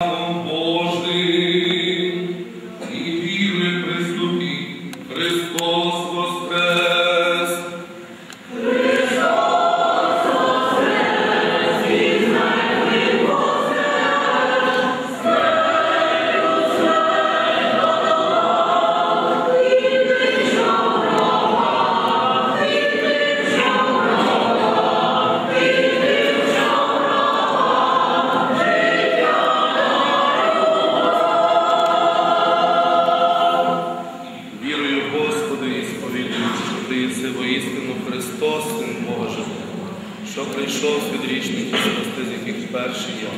Божий, Божий, що прийшов з відрічних і спасти, з яких перший я.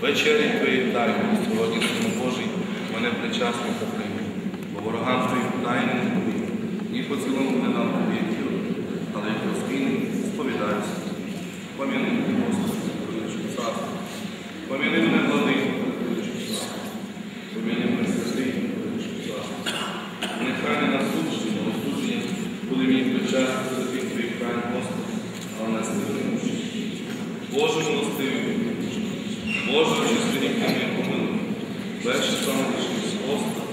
Вечері Твоєї тайни, сьогодні, Син Божий, мене причасника прийми, бо ворогам Твоїм тайни не повім, ні поцілунку не дам тобі, але як розкинь, сповідаюся. Пам'яни мене, Господи, Твоє царство. Пам'яни мене, владико, Твоє царство. Пам'яни мене, святий, Твоє царство. Нехай не насудження, але судження буде мені причастя за тих твоїх край, Господи, але не стримуючи. Боже милостивий, Боже очисти мене помилуй, перше саме лише Господи.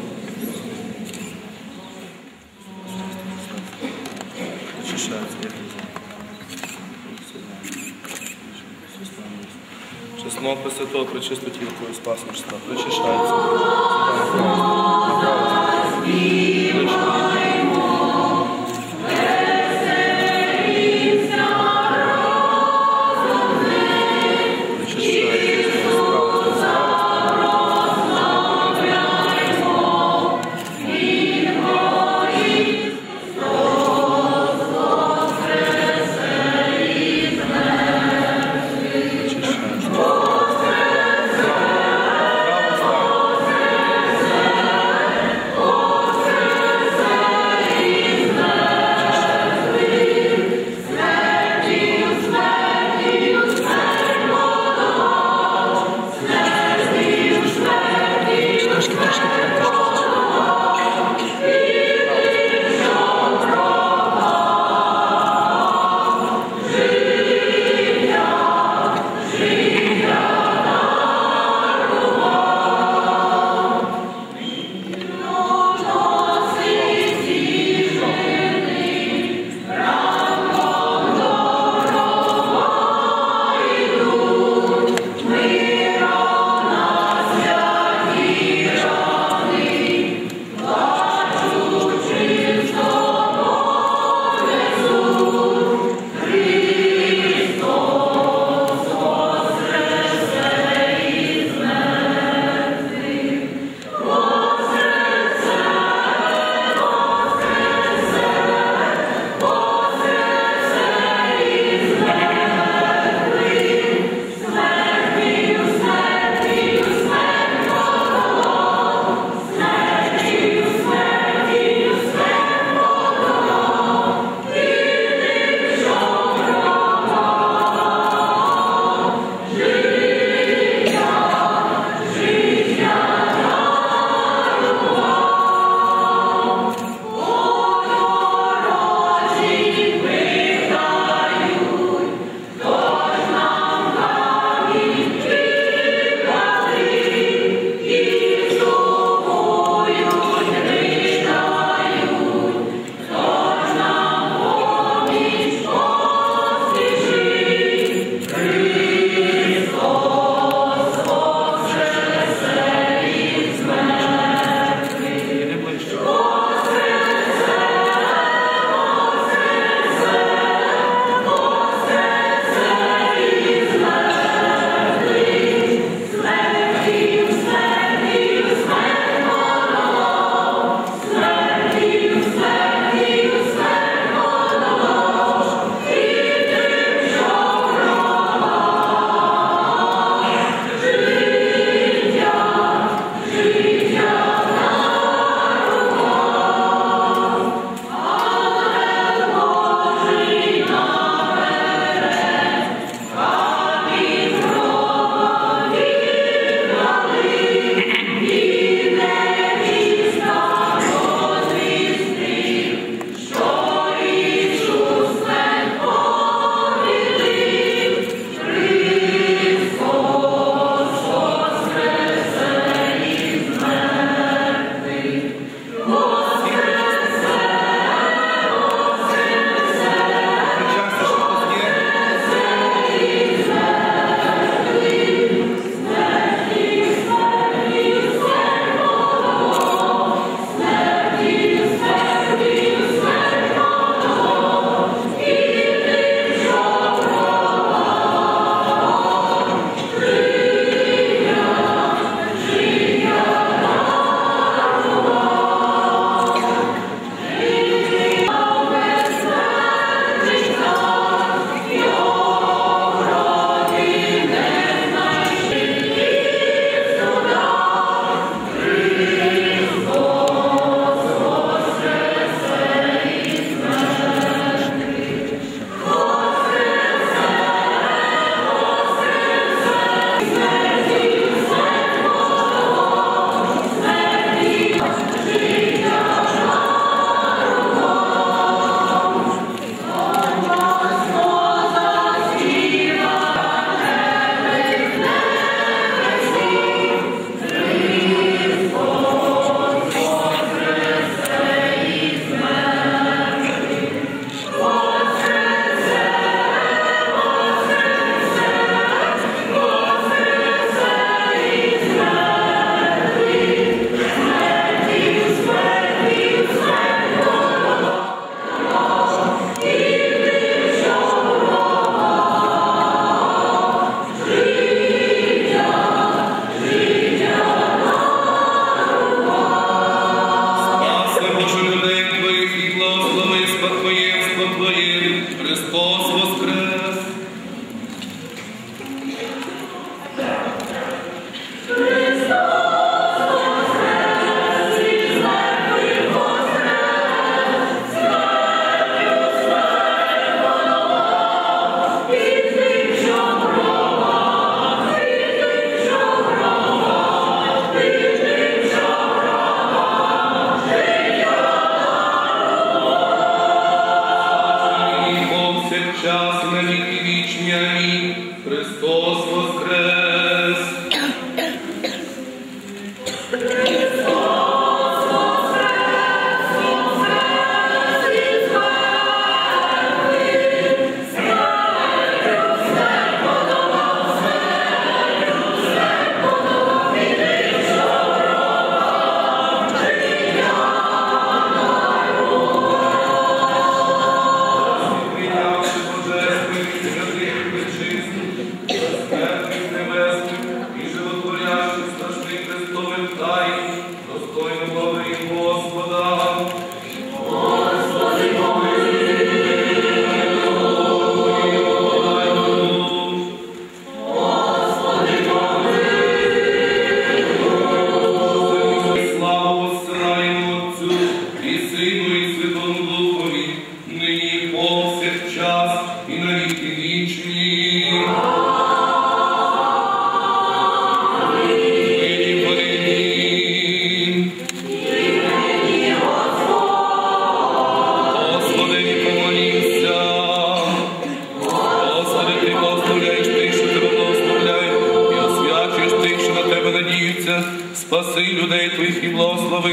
Чеснот Пресвятого Пречисто Тіло Твоє спасничства, причащається. Причащається.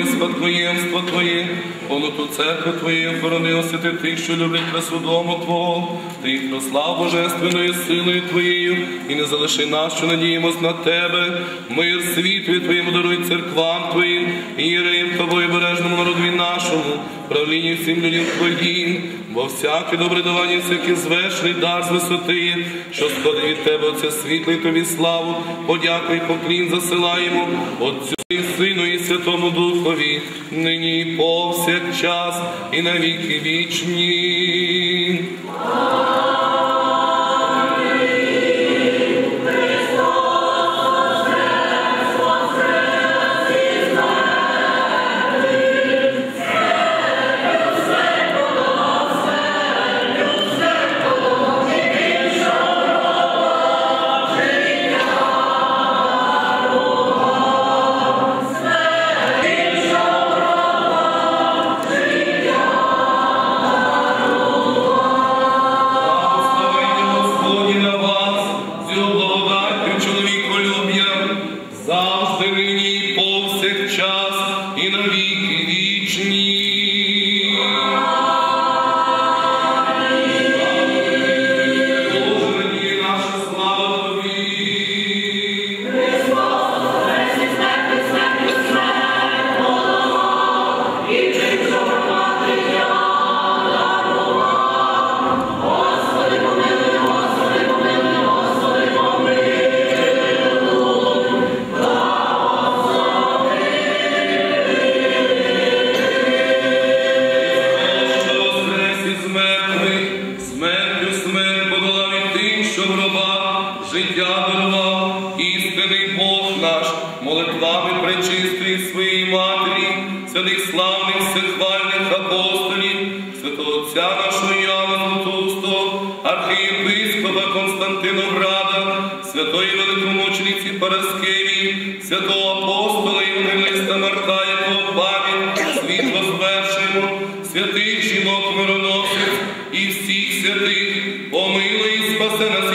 Спадкоємство Твоє, повноту церкви Твоєї, охорони освяти тих, що люблять красу дому Твого, ти їх прослав божественною силою Твоєю, і не залиши нас, що надіємось на Тебе. Мир світові Твоєму даруй церквам Твоїм, і єреям Тобою бережному народові нашому, правлінні всім людям Твоїм, бо всяке добре давання, всякий звершений дар з висоти, що сходить від Тебе, Отця світлий Тобі славу, подяку і поклін засилаємо, Отцю Сину і Святому Духові, нині і повсякчас і навіки вічні. Святої великомучениці Параскеві, святого апостола Марта, Марка, якого пам'ять світ звершуємо, святих жінок мироносець і всіх святих, помилуй і спаси нас,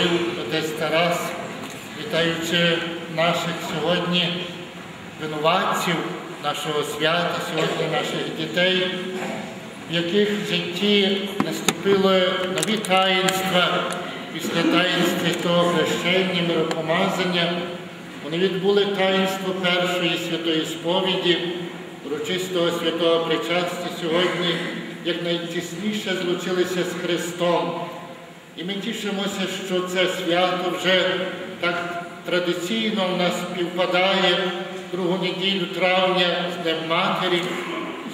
говорив отець Тарас, вітаючи наших сьогодні винуватців нашого свята, сьогодні наших дітей, в яких в житті наступило нові таїнства після таїнства того хрещення, миропомазання. Вони відбули таїнство першої святої сповіді, урочистого святого причастя сьогодні, як найтісніше злучилися з Христом. І ми тішимося, що це свято вже так традиційно в нас співпадає другу неділю травня з Днем Матері.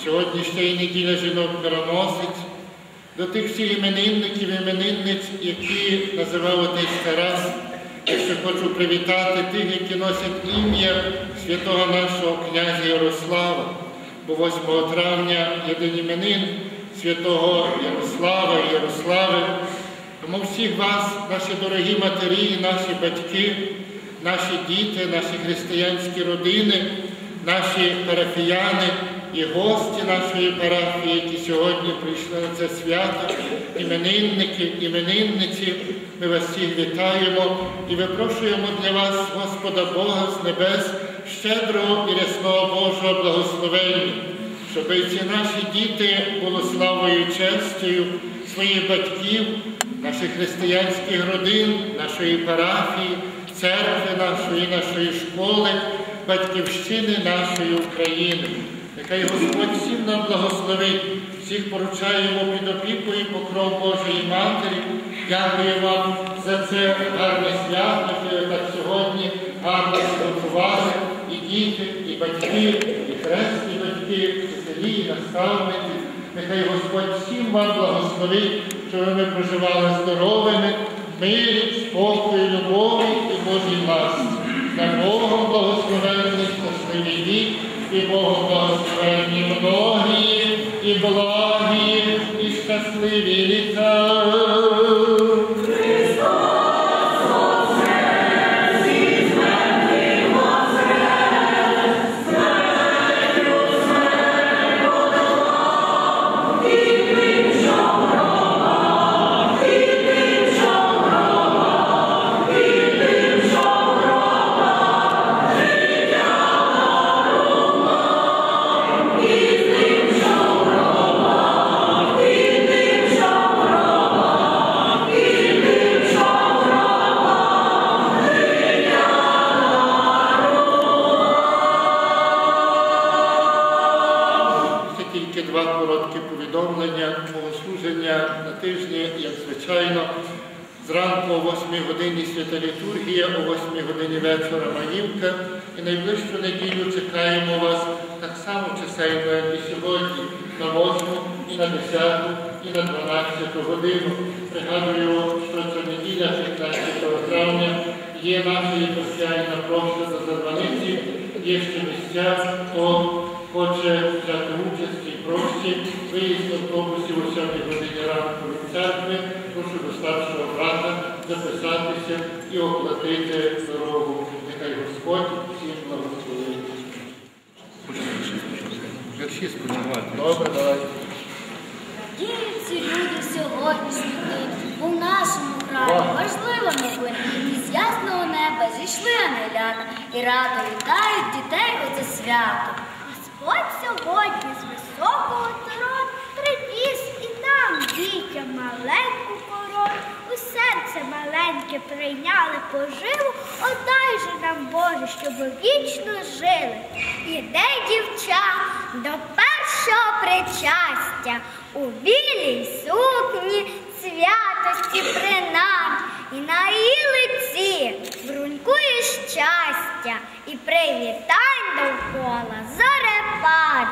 Сьогодні ще й неділя жінок мироносець. До тих всіх іменинників іменинниць, які називав отець Тарас, я ще хочу привітати тих, які носять ім'я святого нашого князя Ярослава, бо 8 травня є день іменин святого Ярослава і Ярослави. Тому всіх вас, наші дорогі матері, наші батьки, наші діти, наші християнські родини, наші парафіяни і гості нашої парафії, які сьогодні прийшли на це свято, іменинники, іменинниці, ми вас всіх вітаємо і випрошуємо для вас, Господа Бога з небес, щедрого і рясного Божого благословення, щоб ці наші діти були славою і честю своїх батьків, наших християнських родин, нашої парафії, церкви нашої, нашої школи, батьківщини нашої України. Нехай Господь всім нам благословить, всіх поручаємо під опікою покров Божої Матері. Дякую вам за це гарне свято, що ви так сьогодні гарно спілкували і діти, і батьки, і хресні батьки, вчителі, і наставники. Нехай Господь всім вам благословить, щоб ви проживали здоровими, мирі, спокою, любові і Божій ласці. За Богом благословенний, щасливий вік, і Богом благословенні многі, і благі, і щасливі літа. І на 10, і на 12 годину. Пригадую, що ця неділя, 15 травня, є наша єпархіальна прошта за Зарваниці, є ще місця, хто хоче взяти участь в цій прошті, виїзд автобусів о 7 годині ранку від церкви, прошу до старшого брата записатися і оплатити дорогу. Нехай Господь всім благословить. Добре, давай. Ці люди сьогоднішні день у нашому краї важлива новина. Із ясного неба зійшли анелята і радо вітають дітей у це свято. Господь сьогодні з високого трон привіз і нам, дітям, маленьку корону. У серце маленьке прийняли поживу, отдай же нам, Боже, щоб вічно жили. Іде дівча до першого причастя у білій сукні святості принад. І на її лиці брунькує щастя і привітань довкола зорепад.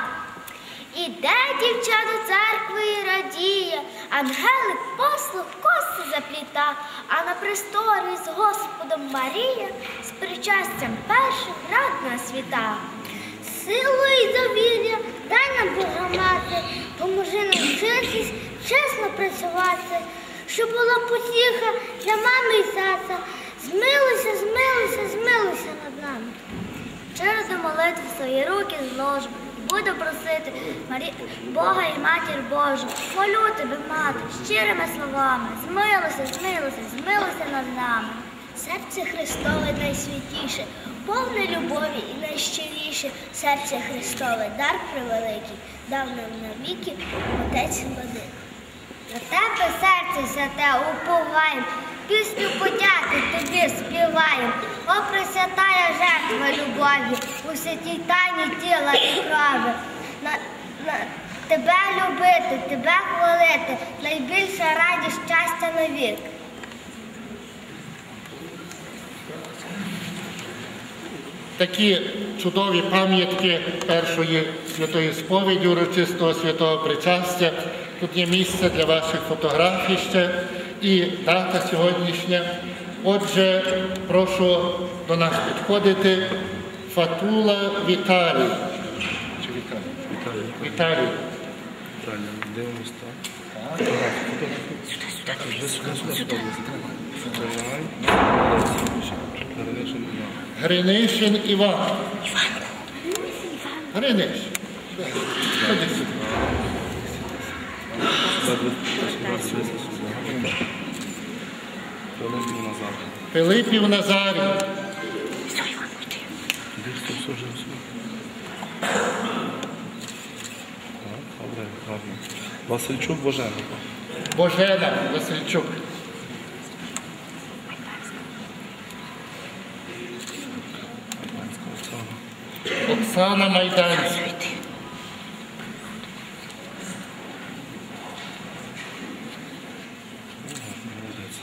Іде дівча до церкви і радіє, ангелик послух коси запліта, а на престорі з Господом Марія з причастям першим радна світа. Силу і довір'я дай нам Бога мати, поможи нам вчитись, чесно працювати, щоб була потіха для мами і тата. Змилуйся, змилуйся, змилуйся над нами. Через до молитви свої руки зложу. Буду просити Марі... Бога і Матір Божу. Молю тебе, мати, щирими словами. Змилуйся, змилуйся, змилуйся над нами. Серце Христове найсвятіше, повне любові і найщиріше. Серце Христове, дар превеликий, дав нам навіки Отець Владик. За тебе серце святе уповаєм, пісню подяки тобі співаєм. О, пресвятая жертва любові, у святій тайні тіла і крові. На, на, тебе любити, тебе хвалити, найбільша радість щастя навік. Такі чудові пам'ятки першої святої сповіді урочистого святого причастя. Тут є місце для ваших фотографій ще і дата сьогоднішня. Отже, прошу до нас підходити Фатула Віталій. Чи Віталій? Віталій. Правильно, дивимось так. Сюди, сюди, сюди. Гринишин Іван. Гриниш. Ходи сюди. Пилипів Назарій. Добре, гарно. Васильчук Боженко. Божена Васильчук. Оксана Майданська. Молодець.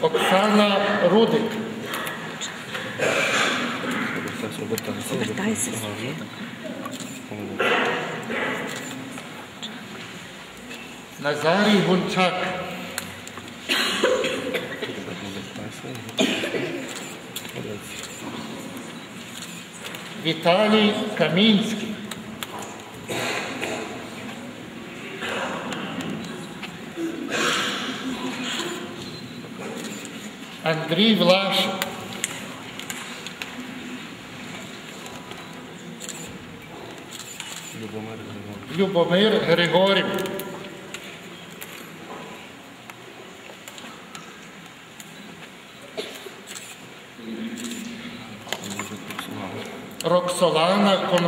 Оксана Рудик. Обертайся. Назарій Гунчак. Обертайся. Молодець. Віталій Камінський. Андрій Влашик. Любомир Григорів.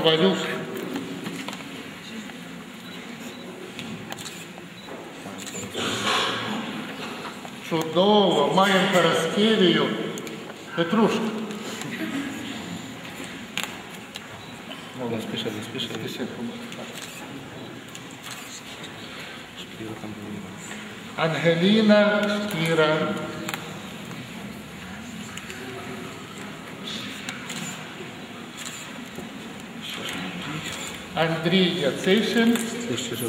Роксолана Чудово, маємо Параскевію. Петрушка. Не спіши. Шкіра. Ангеліна Шкіра. Андрій Яцишин. Я ще ж.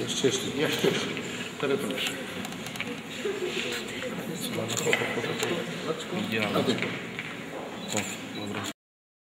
Я ще ж. Я